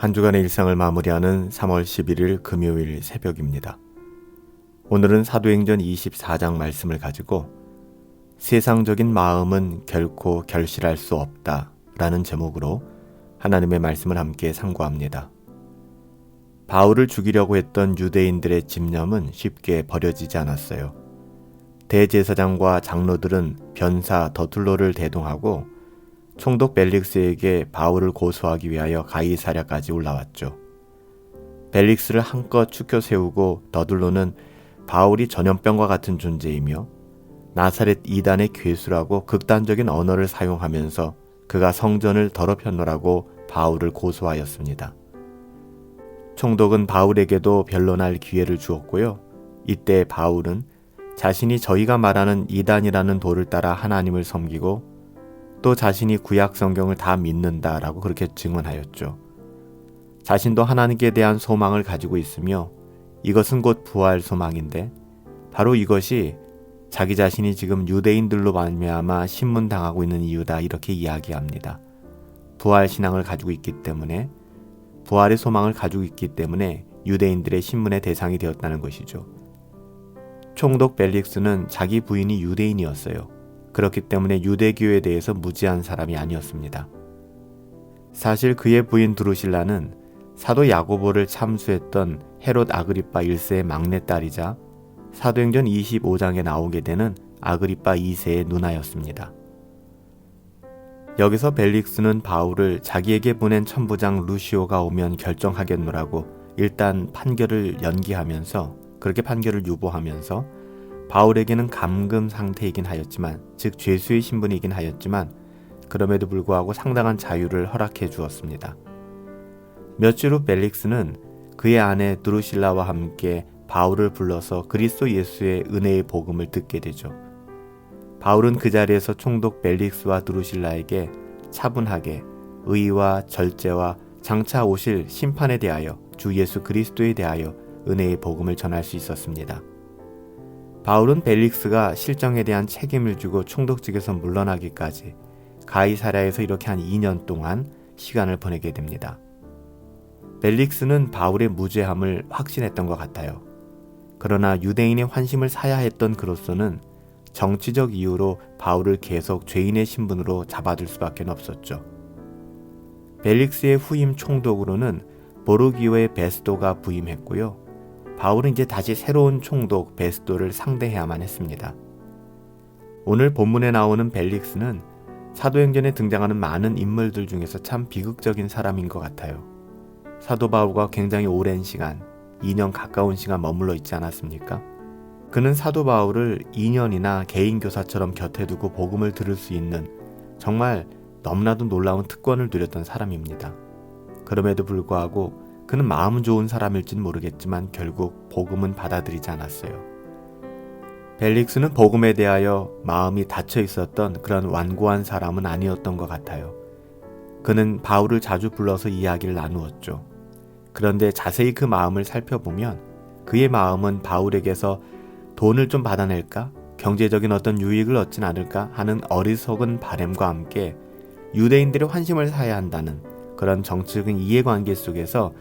한 주간의 일상을 마무리하는 3월 11일 금요일 새벽입니다. 오늘은 사도행전 24장 말씀을 가지고 세상적인 마음은 결코 결실할 수 없다 라는 제목으로 하나님의 말씀을 함께 상고합니다. 바울을 죽이려고 했던 유대인들의 집념은 쉽게 버려지지 않았어요. 대제사장과 장로들은 변사 더툴로를 대동하고 총독 벨릭스에게 바울을 고소하기 위하여 가이사랴까지 올라왔죠. 벨릭스를 한껏 축켜 세우고 더둘로는 바울이 전염병과 같은 존재이며 나사렛 이단의 괴수라고 극단적인 언어를 사용하면서 그가 성전을 더럽혔노라고 바울을 고소하였습니다. 총독은 바울에게도 변론할 기회를 주었고요. 이때 바울은 자신이 저희가 말하는 이단이라는 도를 따라 하나님을 섬기고 또 자신이 구약 성경을 다 믿는다라고 그렇게 증언하였죠. 자신도 하나님께 대한 소망을 가지고 있으며 이것은 곧 부활 소망인데 바로 이것이 자기 자신이 지금 유대인들로 말미암아 신문당하고 있는 이유다 이렇게 이야기합니다. 부활 신앙을 가지고 있기 때문에 부활의 소망을 가지고 있기 때문에 유대인들의 신문의 대상이 되었다는 것이죠. 총독 벨릭스는 자기 부인이 유대인이었어요. 그렇기 때문에 유대교에 대해서 무지한 사람이 아니었습니다. 사실 그의 부인 드루실라는 사도 야고보를 참수했던 헤롯 아그리파 1세의 막내딸이자 사도행전 25장에 나오게 되는 아그리파 2세의 누나였습니다. 여기서 벨릭스는 바울을 자기에게 보낸 천부장 루시오가 오면 결정하겠노라고 일단 판결을 연기하면서 그렇게 판결을 유보하면서 바울에게는 감금 상태이긴 하였지만, 즉 죄수의 신분이긴 하였지만, 그럼에도 불구하고 상당한 자유를 허락해 주었습니다. 며칠 후 벨릭스는 그의 아내 드루실라와 함께 바울을 불러서 그리스도 예수의 은혜의 복음을 듣게 되죠. 바울은 그 자리에서 총독 벨릭스와 드루실라에게 차분하게 의와 절제와 장차 오실 심판에 대하여 주 예수 그리스도에 대하여 은혜의 복음을 전할 수 있었습니다. 바울은 벨릭스가 실정에 대한 책임을 주고 총독직에서 물러나기까지 가이사랴에서 이렇게 한 2년 동안 시간을 보내게 됩니다. 벨릭스는 바울의 무죄함을 확신했던 것 같아요. 그러나 유대인의 환심을 사야 했던 그로서는 정치적 이유로 바울을 계속 죄인의 신분으로 잡아둘 수밖에 없었죠. 벨릭스의 후임 총독으로는 보르기오의 베스도가 부임했고요. 바울은 이제 다시 새로운 총독 베스도를 상대해야만 했습니다. 오늘 본문에 나오는 벨릭스는 사도행전에 등장하는 많은 인물들 중에서 참 비극적인 사람인 것 같아요. 사도 바울과 굉장히 오랜 시간, 2년 가까운 시간 머물러 있지 않았습니까? 그는 사도 바울을 2년이나 개인 교사처럼 곁에 두고 복음을 들을 수 있는 정말 너무나도 놀라운 특권을 누렸던 사람입니다. 그럼에도 불구하고 그는 마음은 좋은 사람일진 모르겠지만 결국 복음은 받아들이지 않았어요. 벨릭스는 복음에 대하여 마음이 닫혀 있었던 그런 완고한 사람은 아니었던 것 같아요. 그는 바울을 자주 불러서 이야기를 나누었죠. 그런데 자세히 그 마음을 살펴보면 그의 마음은 바울에게서 돈을 좀 받아낼까? 경제적인 어떤 유익을 얻진 않을까? 하는 어리석은 바램과 함께 유대인들의 환심을 사야 한다는 그런 정치적인 이해관계 속에서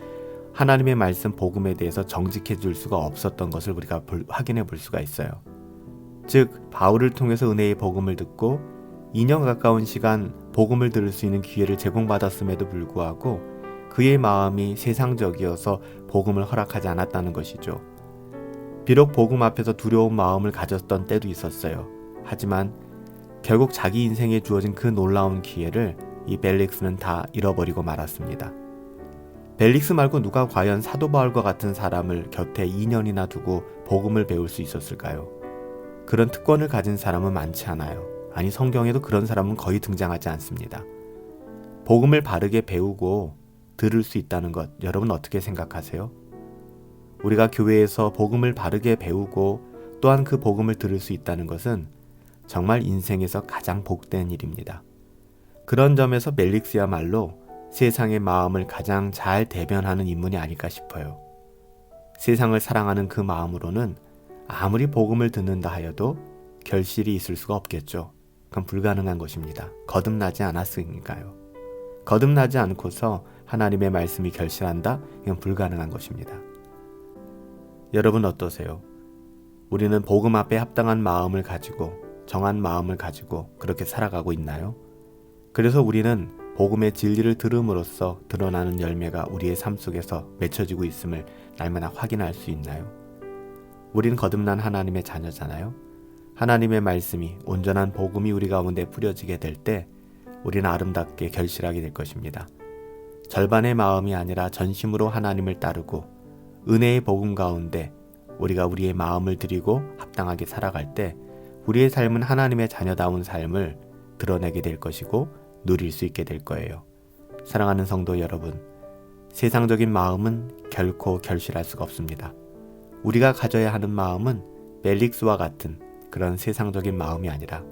하나님의 말씀 복음에 대해서 정직해 줄 수가 없었던 것을 우리가 볼, 확인해 볼 수가 있어요. 즉 바울을 통해서 은혜의 복음을 듣고 2년 가까운 시간 복음을 들을 수 있는 기회를 제공받았음에도 불구하고 그의 마음이 세상적이어서 복음을 허락하지 않았다는 것이죠. 비록 복음 앞에서 두려운 마음을 가졌던 때도 있었어요. 하지만 결국 자기 인생에 주어진 그 놀라운 기회를 이 벨릭스는 다 잃어버리고 말았습니다. 벨릭스 말고 누가 과연 사도 바울과 같은 사람을 곁에 2년이나 두고 복음을 배울 수 있었을까요? 그런 특권을 가진 사람은 많지 않아요. 아니 성경에도 그런 사람은 거의 등장하지 않습니다. 복음을 바르게 배우고 들을 수 있다는 것 여러분 어떻게 생각하세요? 우리가 교회에서 복음을 바르게 배우고 또한 그 복음을 들을 수 있다는 것은 정말 인생에서 가장 복된 일입니다. 그런 점에서 멜릭스야말로 세상의 마음을 가장 잘 대변하는 인물이 아닐까 싶어요. 세상을 사랑하는 그 마음으로는 아무리 복음을 듣는다 하여도 결실이 있을 수가 없겠죠. 그건 불가능한 것입니다. 거듭나지 않았으니까요. 거듭나지 않고서 하나님의 말씀이 결실한다? 이건 불가능한 것입니다. 여러분 어떠세요? 우리는 복음 앞에 합당한 마음을 가지고 정한 마음을 가지고 그렇게 살아가고 있나요? 그래서 우리는 복음의 진리를 들음으로써 드러나는 열매가 우리의 삶 속에서 맺혀지고 있음을 날마다 확인할 수 있나요? 우리는 거듭난 하나님의 자녀잖아요. 하나님의 말씀이 온전한 복음이 우리 가운데 뿌려지게 될 때 우리는 아름답게 결실하게 될 것입니다. 절반의 마음이 아니라 전심으로 하나님을 따르고 은혜의 복음 가운데 우리가 우리의 마음을 드리고 합당하게 살아갈 때 우리의 삶은 하나님의 자녀다운 삶을 드러내게 될 것이고 누릴 수 있게 될 거예요. 사랑하는 성도 여러분, 세상적인 마음은 결코 결실할 수가 없습니다. 우리가 가져야 하는 마음은 멜릭스와 같은 그런 세상적인 마음이 아니라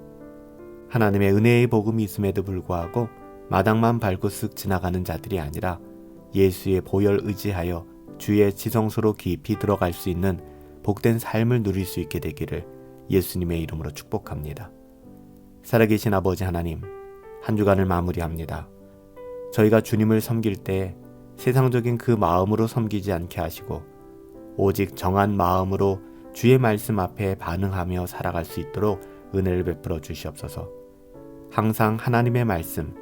하나님의 은혜의 복음이 있음에도 불구하고 마당만 밟고 쓱 지나가는 자들이 아니라 예수의 보혈 의지하여 주의 지성소로 깊이 들어갈 수 있는 복된 삶을 누릴 수 있게 되기를 예수님의 이름으로 축복합니다. 살아계신 아버지 하나님, 한 주간을 마무리합니다. 저희가 주님을 섬길 때 세상적인 그 마음으로 섬기지 않게 하시고 오직 정한 마음으로 주의 말씀 앞에 반응하며 살아갈 수 있도록 은혜를 베풀어 주시옵소서. 항상 하나님의 말씀,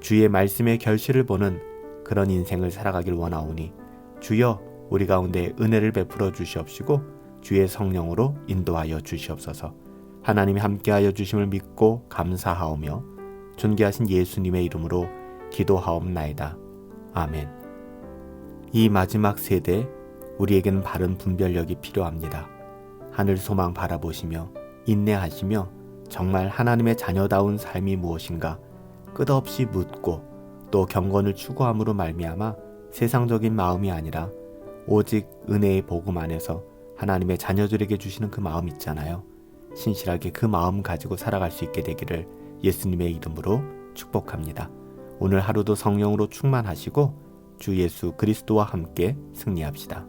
주의 말씀의 결실을 보는 그런 인생을 살아가길 원하오니 주여 우리 가운데 은혜를 베풀어 주시옵시고 주의 성령으로 인도하여 주시옵소서. 하나님이 함께하여 주심을 믿고 감사하오며 존귀하신 예수님의 이름으로 기도하옵나이다. 아멘. 이 마지막 세대 우리에게는 바른 분별력이 필요합니다. 하늘 소망 바라보시며 인내하시며 정말 하나님의 자녀다운 삶이 무엇인가 끝없이 묻고 또 경건을 추구함으로 말미암아 세상적인 마음이 아니라 오직 은혜의 복음 안에서 하나님의 자녀들에게 주시는 그 마음 있잖아요. 신실하게 그 마음 가지고 살아갈 수 있게 되기를 예수님의 이름으로 축복합니다. 오늘 하루도 성령으로 충만하시고 주 예수 그리스도와 함께 승리합시다.